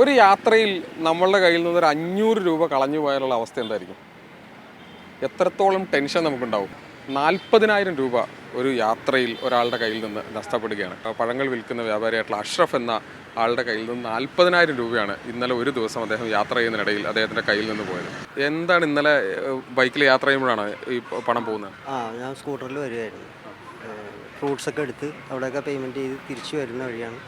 ഒരു യാത്രയിൽ നമ്മളുടെ കയ്യിൽ നിന്ന് ഒരു അഞ്ഞൂറ് രൂപ കളഞ്ഞു പോയാലുള്ള അവസ്ഥ എന്തായിരിക്കും? എത്രത്തോളം ടെൻഷൻ നമുക്കുണ്ടാവും? നാൽപ്പതിനായിരം രൂപ ഒരു യാത്രയിൽ ഒരാളുടെ കയ്യിൽ നിന്ന് നഷ്ടപ്പെടുകയാണ്. പഴങ്ങൾ വിൽക്കുന്ന വ്യാപാരിയായിട്ടുള്ള അഷ്റഫ് എന്ന ആളുടെ കയ്യിൽ നിന്ന് നാൽപ്പതിനായിരം രൂപയാണ് ഇന്നലെ ഒരു ദിവസം അദ്ദേഹം യാത്ര ചെയ്യുന്നതിനിടയിൽ അദ്ദേഹത്തിന്റെ കയ്യിൽ നിന്ന് പോയത്. എന്താണ് ഇന്നലെ ബൈക്കിൽ യാത്ര ചെയ്യുമ്പോഴാണ് ഈ പണം പോകുന്നത്? ആ ഞാൻ സ്കൂട്ടറിൽ വരികയായിരുന്നു ഫ്രൂട്ട്സ് ഒക്കെ എടുത്ത് അവിടെയൊക്കെ പേയ്മെന്റ് ചെയ്ത് തിരിച്ചു വരുന്ന വഴിയാണ്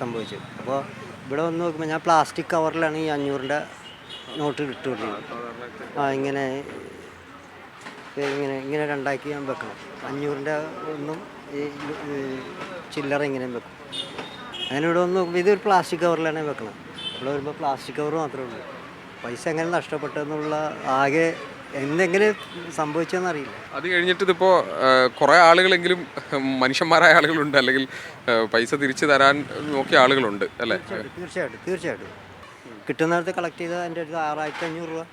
സംഭവിച്ചത്. അപ്പോൾ ഇവിടെ വന്ന് നോക്കുമ്പോൾ ഞാൻ പ്ലാസ്റ്റിക് കവറിലാണ് ഈ അഞ്ഞൂറിന്റെ നോട്ട് ഇട്ടുകൊണ്ടിരുന്നത് ആ ഇങ്ങനെ ഇങ്ങനെ ഇങ്ങനെ രണ്ടാക്കി ഞാൻ വെക്കണം. അഞ്ഞൂറിന്റെ ഒന്നും ഈ ചില്ലറ ഇങ്ങനെ വെക്കും. അങ്ങനെ ഇവിടെ വന്ന് നോക്കുമ്പോൾ ഇതൊരു പ്ലാസ്റ്റിക് കവറിലാണ് വെക്കണം ഇവിടെ വരുമ്പോൾ പ്ലാസ്റ്റിക് കവർ മാത്രമേ ഉള്ളൂ. പൈസ എങ്ങനെ നഷ്ടപ്പെട്ടെന്നുള്ള ആകെ എന്തെങ്ങനെ സംഭവിച്ചതെന്നറിയില്ല അത് കഴിഞ്ഞിട്ട് ഇതിപ്പോൾ കുറേ ആളുകളെങ്കിലും മനുഷ്യന്മാരായ ആളുകളുണ്ട്. അല്ലെങ്കിൽ പൈസ തിരിച്ചു തരാൻ നോക്കിയ ആളുകളുണ്ട് അല്ലേ? തീർച്ചയായിട്ടും തീർച്ചയായിട്ടും കിട്ടുന്നിടത്ത് കളക്ട് ചെയ്ത എന്റെ അടുത്ത് ആറായിരത്തി അഞ്ഞൂറ് രൂപ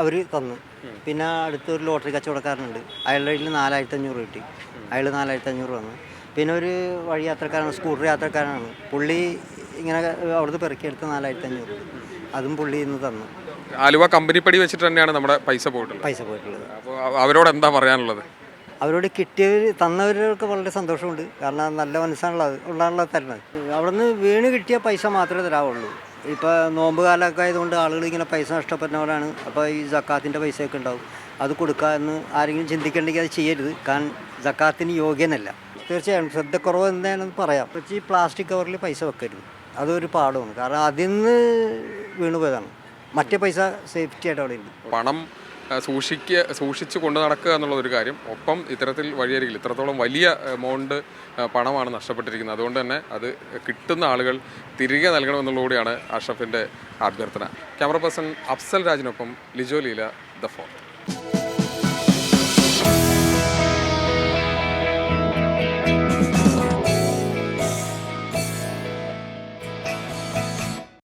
അവർ തന്നു. പിന്നെ അടുത്തൊരു ലോട്ടറി കച്ചവടക്കാരനുണ്ട്. അയാളുടെ കയ്യിൽ നാലായിരത്തി അഞ്ഞൂറ് കിട്ടി. അയാൾ നാലായിരത്തി അഞ്ഞൂറ് വന്നു പിന്നെ ഒരു വഴി യാത്രക്കാരനാണ് സ്കൂട്ടർ യാത്രക്കാരനാണ്. പുള്ളി ഇങ്ങനെ അവിടുന്ന് പെറുക്കിയെടുത്ത് നാലായിരത്തി അഞ്ഞൂറ് അതും പുള്ളി ഇന്ന് തന്നു. ആലുവ കമ്പനിപ്പടി വെച്ചിട്ട് തന്നെയാണ് നമ്മുടെ പൈസ പോയിട്ടുള്ളത്. പൈസ പോയിട്ടുള്ളത്. അപ്പോൾ അവരോട് എന്താ പറയാനുള്ളത്? അവരോട് കിട്ടിയവർ തന്നവരൊക്കെ വളരെ സന്തോഷമുണ്ട്. കാരണം നല്ല മനസ്സാണുള്ളത് ഉള്ളതാണല്ലോ തരുന്നത് അവിടെ നിന്ന് വീണ് കിട്ടിയ പൈസ മാത്രമേ തരാവുള്ളൂ. ഇപ്പോൾ നോമ്പ് കാലമൊക്കെ ആയതുകൊണ്ട് ആളുകൾ ഇങ്ങനെ പൈസ നഷ്ടപ്പെടുന്നവരാണ്. അപ്പോൾ ഈ ജക്കാത്തിന്റെ പൈസയൊക്കെ ഉണ്ടാവും. അത് കൊടുക്കുക എന്ന് ആരെങ്കിലും ചിന്തിക്കണമെങ്കിൽ അത് ചെയ്യരുത്. കാരണം ജക്കാത്തിന് യോഗ്യനല്ല. തീർച്ചയായും ശ്രദ്ധക്കുറവ് എന്താണെന്ന് പറയാം. പക്ഷേ ഈ പ്ലാസ്റ്റിക് കവറിൽ പൈസ വെക്കരുത്. അതൊരു പാടമാണ് കാരണം അതിൽ നിന്ന് വീണുപോയതാണ്. മറ്റേ പൈസ സേഫ്റ്റി ആയിട്ട് അവിടെ ഇരുന്നു. പണം സൂക്ഷിക്കുക സൂക്ഷിച്ച് കൊണ്ടു നടക്കുക എന്നുള്ളൊരു കാര്യം. ഒപ്പം ഇത്തരത്തിൽ വഴിയരികിൽ ഇത്രത്തോളം വലിയ എമൗണ്ട് പണമാണ് നഷ്ടപ്പെട്ടിരിക്കുന്നത്. അതുകൊണ്ട് തന്നെ അത് കിട്ടുന്ന ആളുകൾ തിരികെ നൽകണമെന്നുള്ളതുകൂടിയാണ് അഷ്റഫിന്റെ അഭ്യർത്ഥന. ക്യാമറ പേഴ്സൺ അഫ്സൽ രാജിനൊപ്പം ലിജോ ലീല ദ ഫോർ